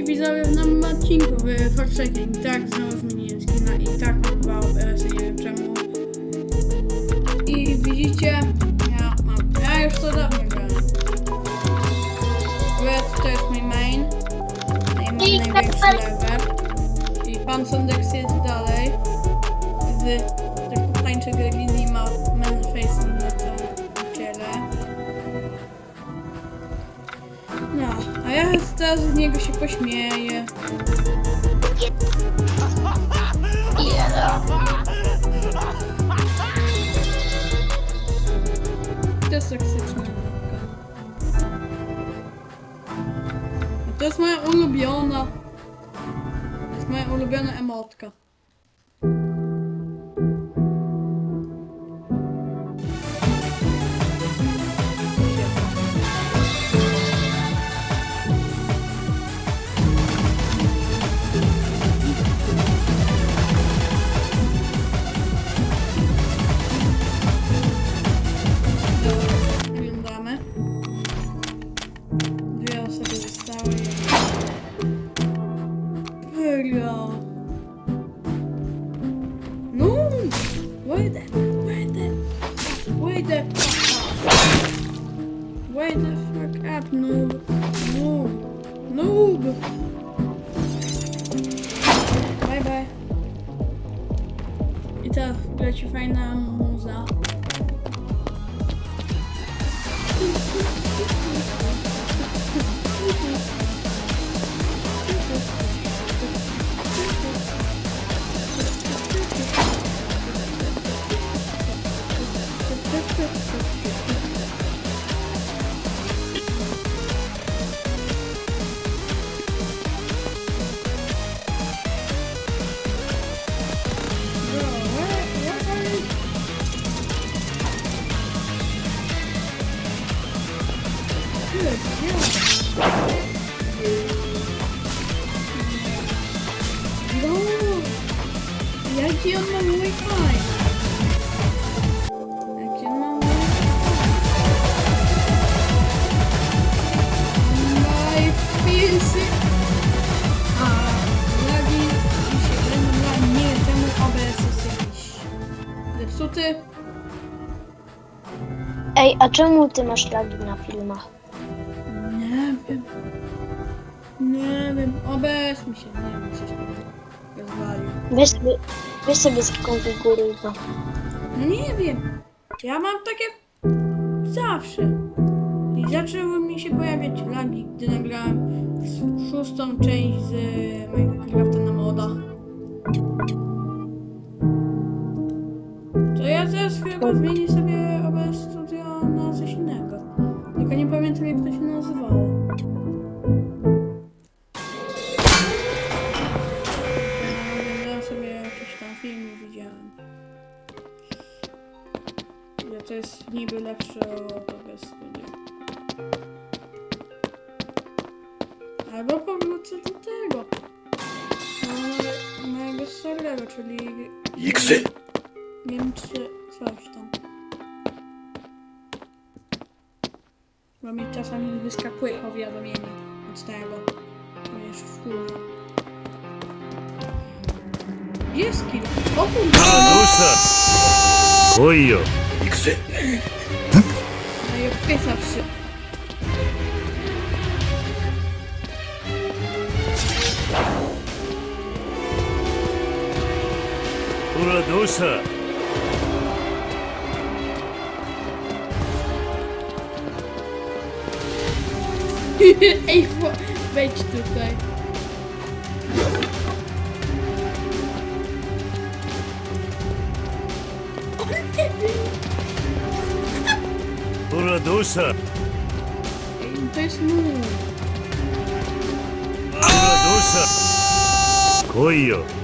Witajcie widzowie w nowym odcinku w Forsaken. I tak znowu zmieniłem skina i tak dwa OBS, nie wiem czemu. I widzicie, ja mam, ja już to dawno grałem. Red to jest mój main. I mam I największy tak- level. I pan Sondex jest dalej. Z tych tańczych gilii teraz z niego się pośmieję. To jest toksyczna to jest moja ulubiona. To jest moja ulubiona emotka. Thank you. Wi-Fi? Filsy! A, lagi się będą lagi. Nie czemu OBS jest jakiś zepsuty. Ej, a czemu ty masz lagi na filmach? Nie wiem. Nie wiem. OBS mi się, nie wiem, coś tam rozwalił. Weź sobie, weź sobie skonfiguruj. No nie wiem. Ja mam takie zawsze. I zaczęły mi się pojawiać lagi, gdy nagrałem szóstą część z Minecrafta na modach. To ja teraz chyba zmienię sobie OBS Studio na coś innego. Tylko nie pamiętam jak to się nazywało. Oglądałem sobie jakiś tam film widziałem. Że to jest niby lepsze czyli... Iksy. Wiem czy coś tam. Bo mi czasami wyskakuje powiadomienie od tego. To już wkurza. Gdzie jest kill? O kurde! どうした来いよ Iksy. No i odpisał się. ほらどうした Ej, wo- wejdź tutaj. ほらどうしたほら Ej, to jest mój. どうした来いよ ほら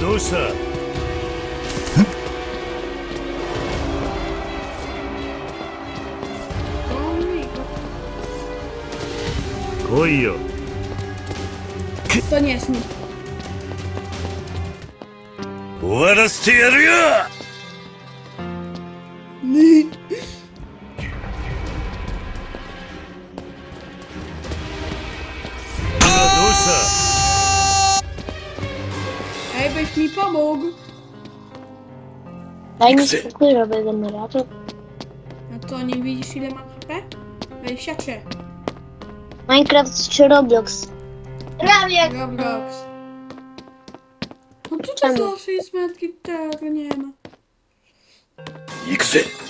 どうした？いよ。終わらせてやるよね pomógł. Daj mi spokój, robię generator. No to nie widzisz ile mam HP? 23. Minecraft czy Roblox? Roblox! Roblox. No tutaj Czemu? zawsze jest metki, tego nie ma. 行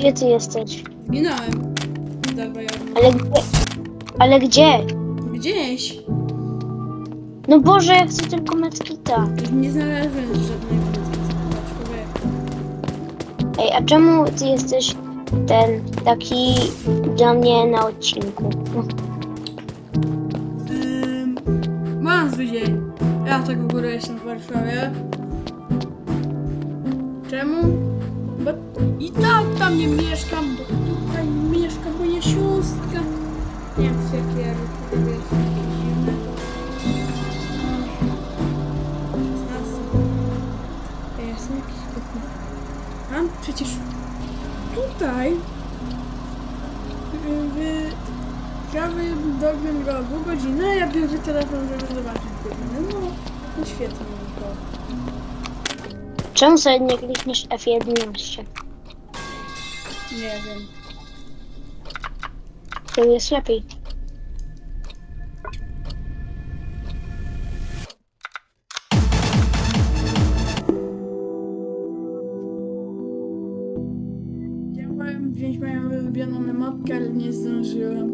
gdzie ty jesteś? Zginąłem. Dobra, ja Ale gdzie? Ale gdzie? Gdzieś. No Boże, ja chcę tylko Medkita. Nie znalazłem żadnej człowieka. Ej, a czemu ty jesteś ten taki dla mnie na odcinku? Ym, mam zły dzień. Ja tak w ogóle jestem w Warszawie. Czemu? Bo i tak tam nie mieszkam, bo tutaj mieszka moja siostra. Nie wiem, z jakie. Mam przecież tutaj w prawym dolnym rogu godzinę, ja biorę telefon, żeby zobaczyć godzinę. No, no świetnie. Czemu sobie nie klikniesz F11? Nie wiem. To jest lepiej. Chciałem wziąć moją ulubioną emotkę, ale nie zdążyłem.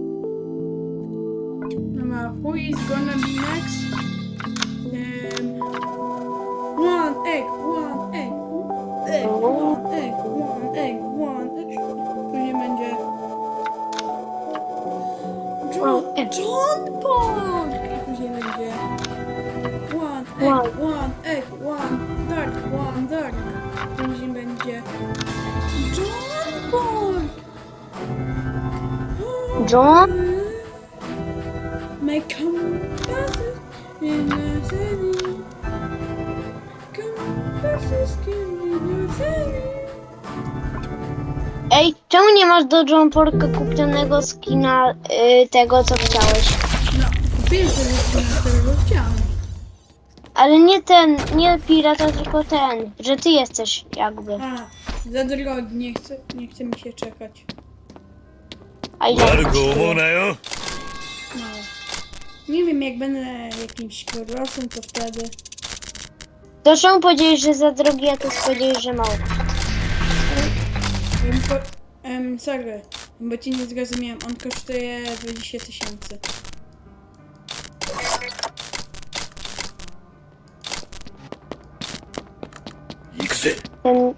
Dobra, who is gonna be next? Um, One egg. John Paul! I później będzie... One egg, one egg, one dark, one dark. Później będzie... John Paul! John? My compasses in the city. Compasses in the city. Ej, czemu nie masz do John Porka kupionego skina y, tego, co chciałeś? No, kupiłem sobie skin, którego chciałem. Ale nie ten, nie pirata, tylko ten, że ty jesteś jakby. A, za drogi, nie chcę, nie chce mi się czekać. A ile 悪く思うなよ No. Nie wiem, jak będę jakimś kurosem, to wtedy... To czemu powiedziałeś, że za drogi, a ty powiedziałeś, że mało? Bym po... Um, sorry, bo ci nie zrozumiałem. On kosztuje 20 tysięcy. Ten...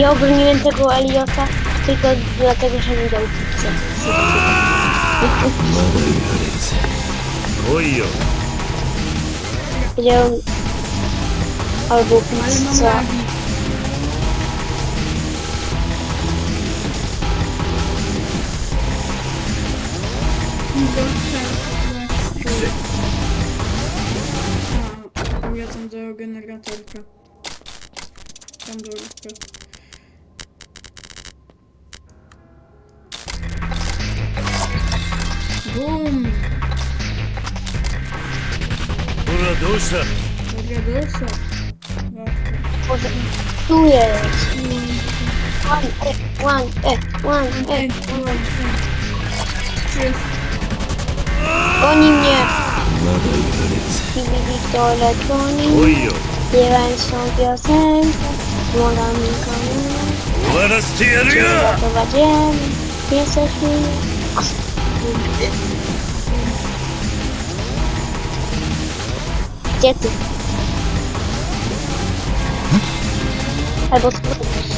Ja obroniłem tego Eliota tylko dlatego, że mi dał kupce. Ojo. Ja... Albo pizza. gościu. Bum! Ura dusza! Ura dusza! Boże, tu jest! One egg, one egg, one egg, one egg. Mnie! Bili Wiktor, lecz oni. Śpiewałem tą piosenkę młodami kamieni. Ratować jem. Jesteśmy. Gdzie ty? Albo co robisz?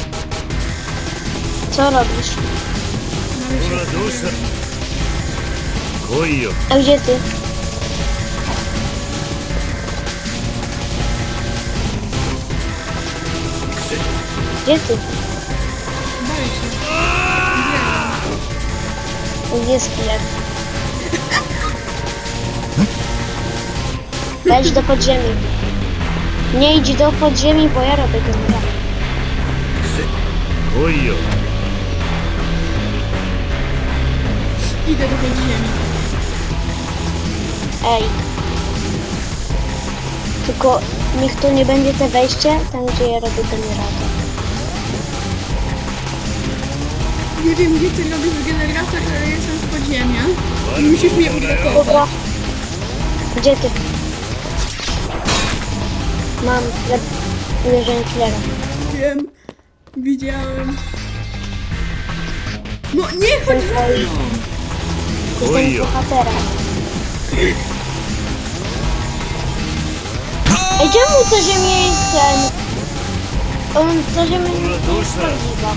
Co robisz? Koi jo. A gdzie ty? Gdzie ty? Boję się. Gdzie jest sklep? Wejdź do podziemi. Nie idź do podziemi, bo ja robię generalnie. 来いよ Idę do podziemi. Ej. Tylko niech to nie będzie te wejście, tam gdzie ja robię generator. nie wiem gdzie ty robisz generator, ale jestem z podziemia. I musisz mnie Dobra. udrokować. Gdzie ty? Mam lep... uderzenie killera. Wiem, widziałem. No nie, chodź za mną! Jestem Ojo. bohaterem. Ej, czemu to ziemię jest ten? On to ziemię jest prawdziwa.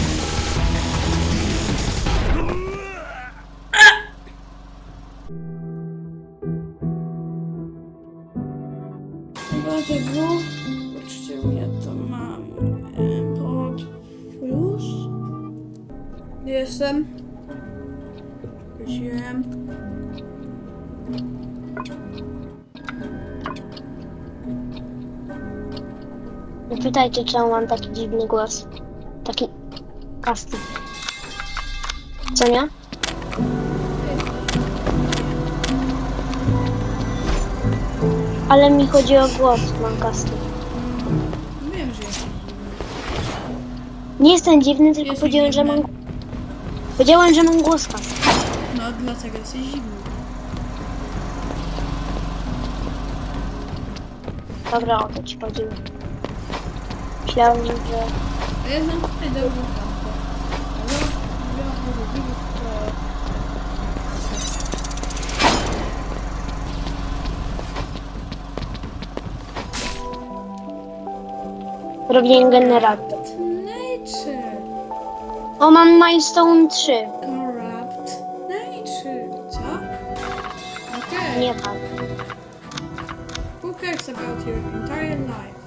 Jestem. Pytajcie, czemu mam taki dziwny głos. Taki... kasty. Co nie? Ale mi chodzi o głos, mam kasty. Wiem, że jestem. Nie jestem dziwny, tylko Jesteś powiedziałem, że dziwny. Mam... Powiedziałem, że mam głos. No dlatego jesteś zimny. Dobra, o to ci chodziło. Myślałem, że... A ja znam tutaj dobrą kartę. Ale ja może widzieć to... Robię generator. O, mam milestone 3. Wrapped nature. Co? Okej. Nie mam. Who cares about your entire life?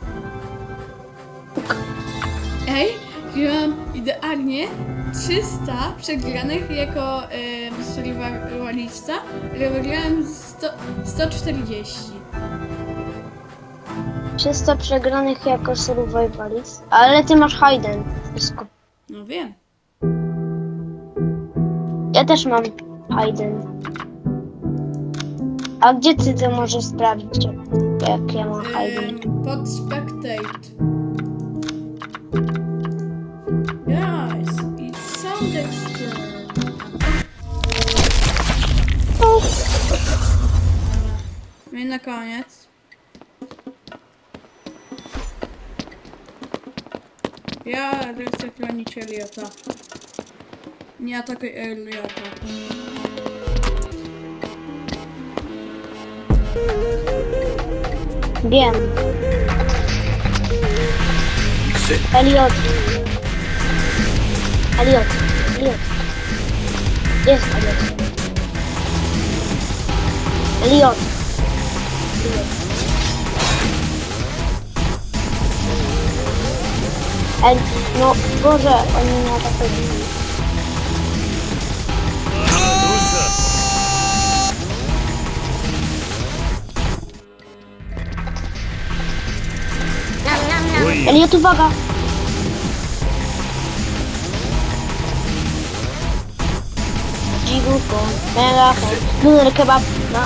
Ej, mam idealnie 300 przegranych jako um, survivalista, ale wygrałem 100, 140. 300 przegranych jako survivalist. Ale ty masz Hayden. Wszystko. No wiem. Ja też mam Hayden. A gdzie ty to możesz sprawdzić, jak, ja mam Hayden? Pod spectate. Guys, it's Soundexter. No i na koniec. Ja chcę chronić Eliota. Nie atakuj Eliota. Wiem. Elliot. Elliot. Elliot. Gdzie jest Elliot? Elliot. El... No, Boże, oni mnie atakują. ど Elliot, uwaga! Dziwko, mega, nuder kebab, no.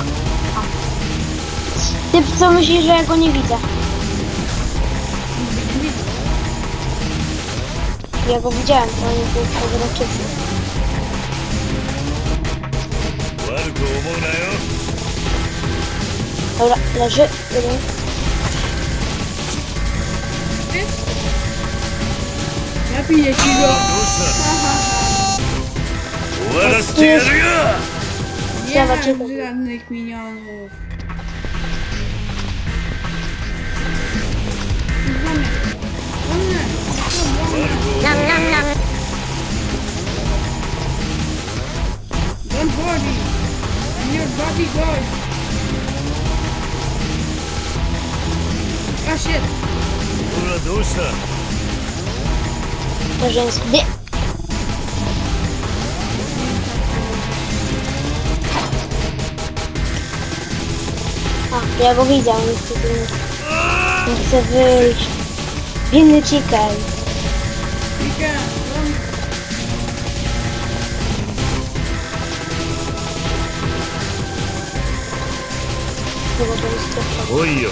Ty co myślisz, że ja go nie widzę? Ja go widziałem, to nie był podroczycy. Dobra, leży, jeden wiesz? Napiję ci go. Teraz cię Nie mam Zobaczymy. żadnych minionów. Zamiast. Zamiast. Nam, nam, nam. Don't body. And your body goes. Oh shit. Душа. Пожалуйста, где? А, я его видел, он степень. Он все вылечит. Блин, ну чекай. Чекай, Ой-ё.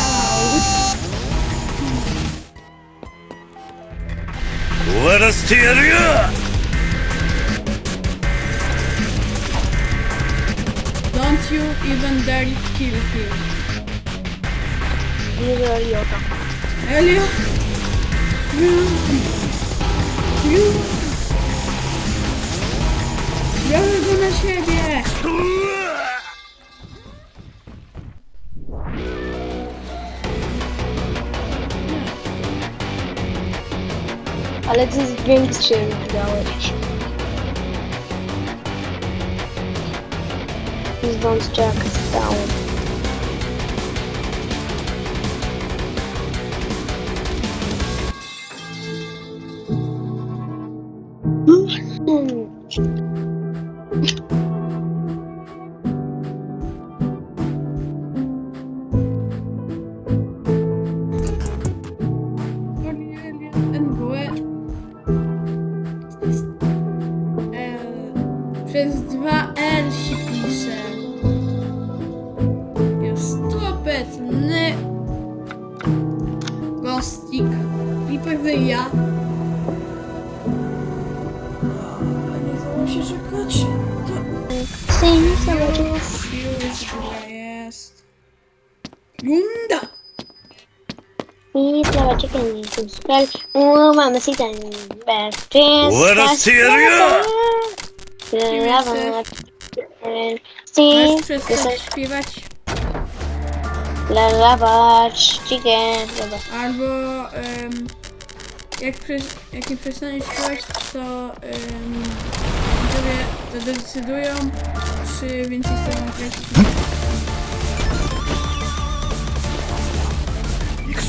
Let us. Don't you even dare kill him. Biri ölüyor da. Ölüyor. You. You. You're gonna share the air. Alex is drinks sharing Alex. Please don't jack us down. Hmm. I tu spell. O, mamy si ten best. Ora, serio? Plawa Możesz Sing, przestać śpiewać? plawa chicken. Dobra. Albo em, jak, przez, jak nie przestaniesz śpiewać, to um, widzowie zadecydują, czy więcej z tobą grać.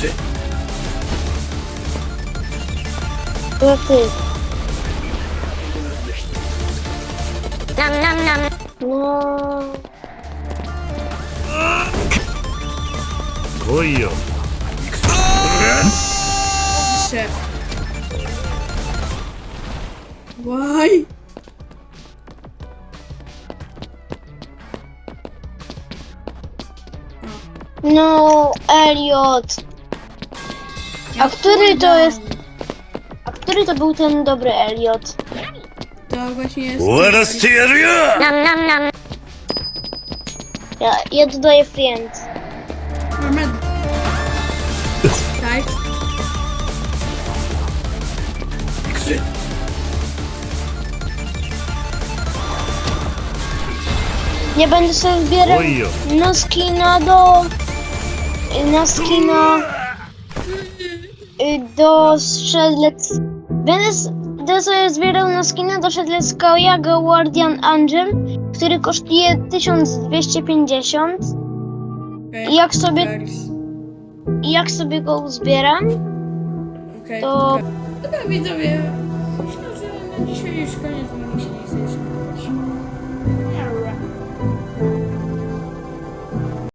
行 くぜ To ty. Nam, nam, nam. No. 来いよ Szef. Why? No, Elliot. A który to jest- A Który to był ten dobry Elliot? To właśnie jest... Let us tear you! Nam, nam, nam. Ja, ja dodaję friend. Normal... Tak? Ja będę sobie wybierał Ojo. na skina do... na skina... Y, do strzelec... Będę sobie zbierał na skina do strzeleckiego Guardian Angel, który kosztuje 1250. Okay. I jak sobie- jak sobie go uzbieram, Okej. to- Dobra widzowie, myślę, że na dzisiaj już koniec. nie